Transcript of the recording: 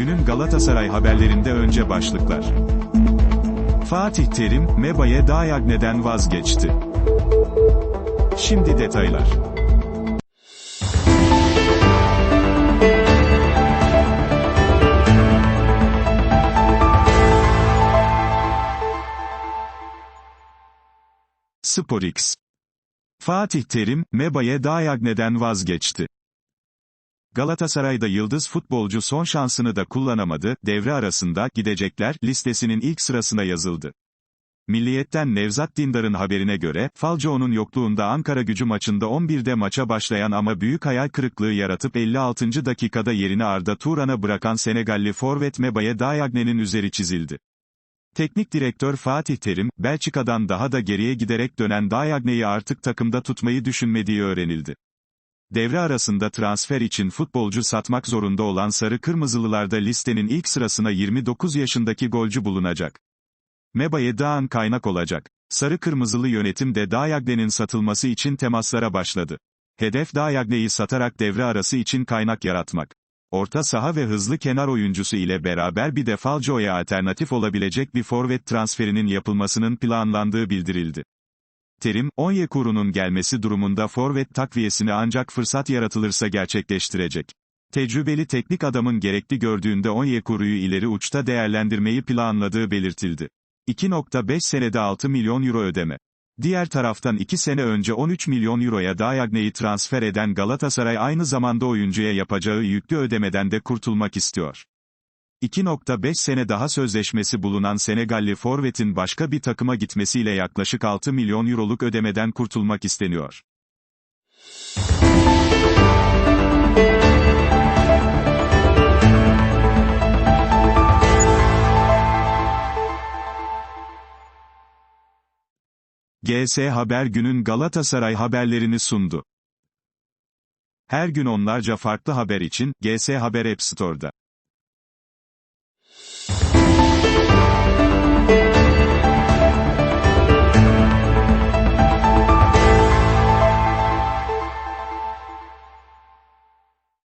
Günün Galatasaray haberlerinde önce başlıklar. Fatih Terim, Mebaye Dayagne'den vazgeçti. Şimdi detaylar. SporX Fatih Terim, Mebaye Dayagne'den vazgeçti. Galatasaray'da yıldız futbolcu son şansını da kullanamadı, devre arasında gidecekler listesinin ilk sırasına yazıldı. Milliyetten Nevzat Dindar'ın haberine göre, Falcao'nun yokluğunda Ankara gücü maçında 11'de maça başlayan ama büyük hayal kırıklığı yaratıp 56. dakikada yerini Arda Turan'a bırakan Senegalli forvet Mebaye Dayagne'nin üzeri çizildi. Teknik direktör Fatih Terim, Belçika'dan daha da geriye giderek dönen Dayagne'yi artık takımda tutmayı düşünmediği öğrenildi. Devre arasında transfer için futbolcu satmak zorunda olan Sarı Kırmızılılarda listenin ilk sırasına 29 yaşındaki golcü bulunacak. Mebaye Dağan kaynak olacak. Sarı Kırmızılı yönetim de Dayagne'nin satılması için temaslara başladı. Hedef Dayagne'yi satarak devre arası için kaynak yaratmak. Orta saha ve hızlı kenar oyuncusu ile beraber bir de Falcao'ya alternatif olabilecek bir forvet transferinin yapılmasının planlandığı bildirildi. Terim, Onyekuru'nun gelmesi durumunda forvet takviyesini ancak fırsat yaratılırsa gerçekleştirecek. Tecrübeli teknik adamın gerekli gördüğünde Onyekuru'yu ileri uçta değerlendirmeyi planladığı belirtildi. 2.5 senede 6 milyon euro ödeme. Diğer taraftan 2 sene önce 13 milyon euroya Dayagne'yi transfer eden Galatasaray aynı zamanda oyuncuya yapacağı yüklü ödemeden de kurtulmak istiyor. 2.5 sene daha sözleşmesi bulunan Senegalli forvetin başka bir takıma gitmesiyle yaklaşık 6 milyon euroluk ödemeden kurtulmak isteniyor. GS Haber günün Galatasaray haberlerini sundu. Her gün onlarca farklı haber için GS Haber App Store'da.